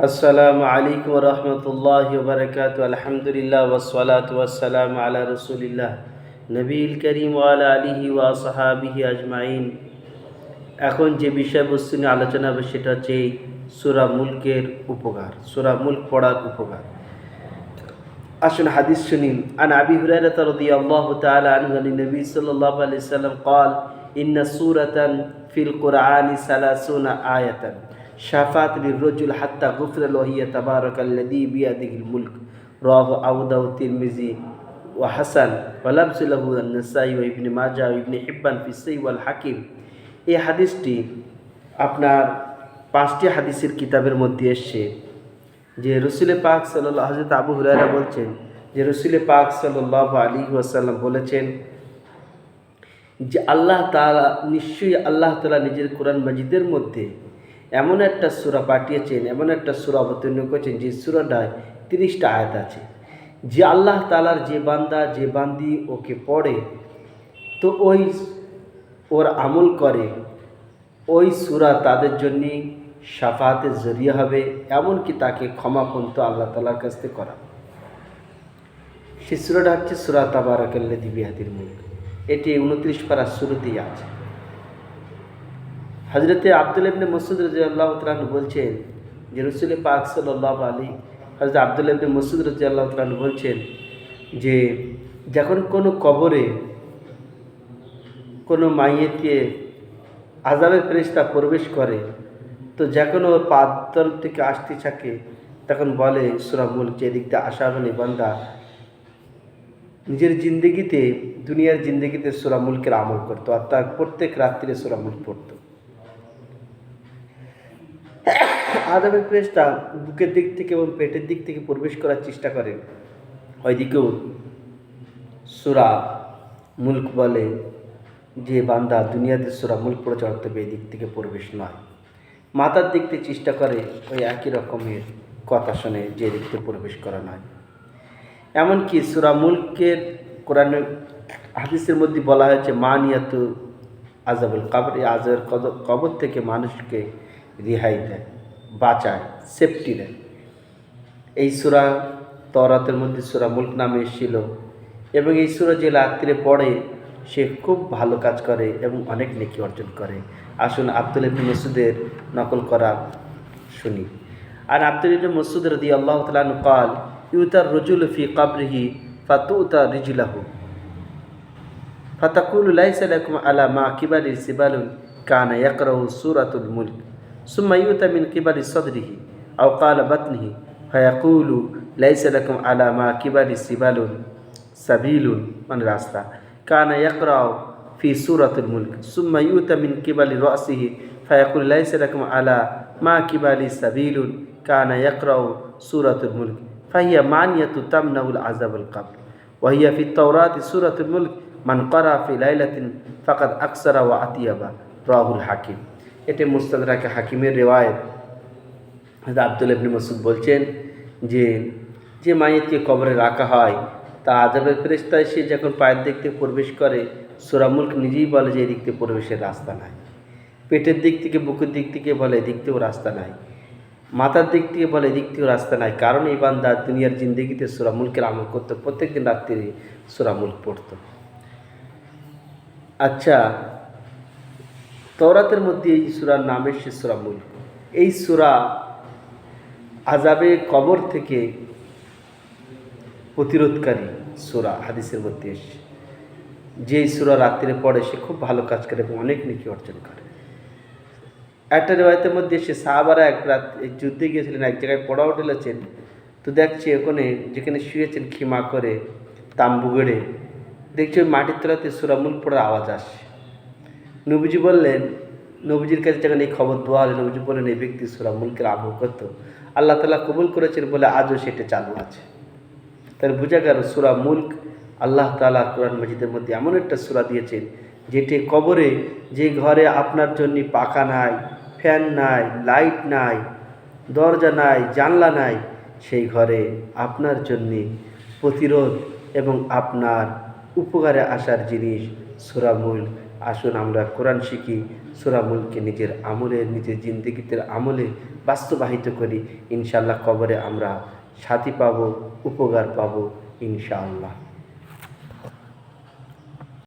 আসসালামু আলাইকুম রহমতুল্লাহ বরকাত আলহামদুলিল্লাহ ওসলাত ওয়াসালাম আলা রসুলিল্লাহ নবীল করিম ওয়ালা আলিহি ওয়া সাহাবিহি আজমাইন এখন যে বিষয়বস্তু নিয়ে আলোচনা হবে সেটা হচ্ছে এই সুরা মুলকের উপকার সুরা মুলক পড়ার উপকার আসুন হাদিস শুনি আন আবি হুরায়রা রাদিয়াল্লাহু তাআলা আনহু আন নবী সাল্লাল্লাহু আলাইহি সাল্লাম قال ان سوره في القران 30 শাফাত লিররজুল হাত্তা গুফরা লহিয়া তাবারাকাল্লাযী বিয়াদিহিল মুলক। রাহু আবু দাউদ তিরমিজি ওয়া হাসান ওয়া লাবসুলাহু আন-নাসাঈ ওয়া ইবনে মাজাহ ওয়া ইবনে হিব্বান ফি সাহি ওয়াল হাকিম। এই হাদিসটি আপনার পাঁচটি হাদিসের কিতাবের মধ্যে এসছে। যে রসুলে পাক সাল্লাহ হজরত আবু হুরাইরা বলছেন, যে রসুলে পাক সাল্লাহ আলী ওয়াসাল্লাম বলেছেন যে আল্লাহ তালা নিশ্চয়ই আল্লাহ তালা নিজের কোরআন মাজিদের মধ্যে এমন একটা সুরা পাঠিয়েছেন, এমন একটা সুরা অবতীর্ণ করেছেন যে সুরাটায় তিরিশটা আয়াত আছে। যে আল্লাহ তালার যে বান্দা, যে বান্দি ওকে পড়ে, তো ওই ওর আমল করে, ওই সুরা তাদের জন্য সাফাতের জরিয়া হবে, এমনকি তাকে ক্ষমা পন্ত আল্লাহ তালার কাছ থেকে করা সে সুরাটা হচ্ছে সুরা তাবারাকাল্লা দিবিহাদির মুখ এটি উনত্রিশ পাড়ার শুরুতেই আছে। হজরতে আব্দুল ইবনে মসুদ রাজি আল্লাহ তালন বলছেন, যে রসুল পাক সাল্লাহ আলী হজরত আব্দুল ইবনে মসুদ রাজি আল্লাহ তালন বলছেন, যে যখন কোনো কবরে কোনো মাইয়েতে আজাবের ফেরিস্তা প্রবেশ করে, তো যখন ওর পাত্তর থেকে আসতে থাকে, তখন বলে সুরা মুল্ক যে দিক দিয়ে আসা হলে বান্দা নিজের জিন্দগিতে, দুনিয়ার জিন্দগিতে সুরা মুলকের আমল করতো তার প্রত্যেক রাত্রিরে সুরা মুল্ক পড়তো। আদামের প্রেসটা বুকের দিক থেকে এবং পেটের দিক থেকে প্রবেশ করার চেষ্টা করে। ওইদিকেও সুরা মুল্ক বলে যে বান্দা দুনিয়াতে সুরা মুল্ক পড়ে চড়তে হবে দিক থেকে প্রবেশ নয়। মাথার দিক থেকে চেষ্টা করে ওই একই রকমের কথা শুনে যে দিক থেকে প্রবেশ করা নয়। এমনকি সুরা মুল্কের কোরআনের হাদিসের মধ্যে বলা হয়েছে মা নিয়াতু আজাবুল কবর এই কবর থেকে মানুষকে রেহাই দেয়। বাঁচায় সেফটি দেয়। এই সুরা তরাতের মধ্যে সুরা মুল্ক নামে এসেছিল এবং এই সুরা যে রাত্রে পড়ে, সে খুব ভালো কাজ করে এবং অনেক নেকি অর্জন করে। আসুন আব্দুল ইবনে মসুদের নকল করা শুনি। আর আব্দুল ইবনে মসুদ রদি আল্লাহ তালু কাল ইউতার রজুল ফি কাবরিহি ফাতু ফাতুতা রিজলাহু। ফাতাকুল আলা মা কিবালি সিবালুন কানা ইয়াকরাহু সূরাতুল মুলক। ثم يؤتى من قبل صدره أو قال بطنه فيقول ليس لكم على ما قبل سبل سبيل من راستا كان يقرأ في سورة الملك ثم يؤتى من قبل رأسه فيقول ليس لكم على ما قبل سبيل كان يقرأ سورة الملك فهي معنية تمنع العذاب القبر. وهي في التوراة سورة الملك من قرأ في ليلة فقد أكثر وأطيب رواه الحكيم এটি মুস্তাদরাকে হাকিমের রেওয়ায়ত। আব্দুল ইবনে মাসুদ বলছেন যে যে মাইয়তকে কবরে রাখা হয়, তা আজাবের ফেরেস্তায় সে যখন পায়ের দিক থেকে প্রবেশ করে সুরামুল্ক নিজেই বলে যে এদিক থেকে প্রবেশের রাস্তা নাই। পেটের দিক থেকে, বুকের দিক থেকে বলে এদিক থেকেও রাস্তা নাই। মাথার দিক থেকে বলে এদিক থেকেও রাস্তা নাই। কারণ এই বান্দা দুনিয়ার জিন্দগিতে সুরামুলকের আমল করতো, প্রত্যেকদিন রাত্রি সুরামুল্ক পড়তো। আচ্ছা তরাতের মধ্যে এই সুরার নাম এসছে সুরামুল এই সুরা আজাবে কবর থেকে প্রতিরোধকারী সুরা হাদিসের মধ্যে এসছে। যে সুরা রাত্রে পড়ে, সে খুব ভালো কাজ করে এবং অনেক নেকি অর্জন করে। একটা রেওয়ায়তের মধ্যে এসে সাহাবারা এক রাত যুদ্ধে গিয়েছিলেন, এক জায়গায় পড়াও ঢেলেছেন তো দেখছি ওখানে যেখানে শুয়েছেন খিমা করে, তাম্বু গড়ে, দেখছি ওই মাটির তলাতে সুরামুল পড়ার আওয়াজ আসে নবীজি বললেন, নবীজির কাছে যখন এই খবর দেওয়া হলে, নবীজি বললেন, এই ব্যক্তি সুরা মুলকের আমল করতো। আল্লাহ তালা কবুল করেছেন বলে আজও সেটা চালু আছে। তার বোঝা গেল সুরা মুল্ক আল্লাহ তালা কোরআন মজিদের মধ্যে এমন একটা সুরা দিয়েছেন, যেটি কবরে যে ঘরে আপনার জন্য পাখা নাই, ফ্যান নাই, লাইট নাই, দরজা নাই, জানলা নাই, সেই ঘরে আপনার জন্যে প্রতিরোধ এবং আপনার উপকারে আসার জিনিস সুরামুল আসুন আমরা কোরআন শিখি সুরামুলকে নিজের আমলে, নিজের জিন্দগিতে আমলে বাস্তবাহিত করি। ইনশাল্লাহ কবরে আমরা সাথী পাবো, উপকার পাবো, ইনশাআল্লাহ।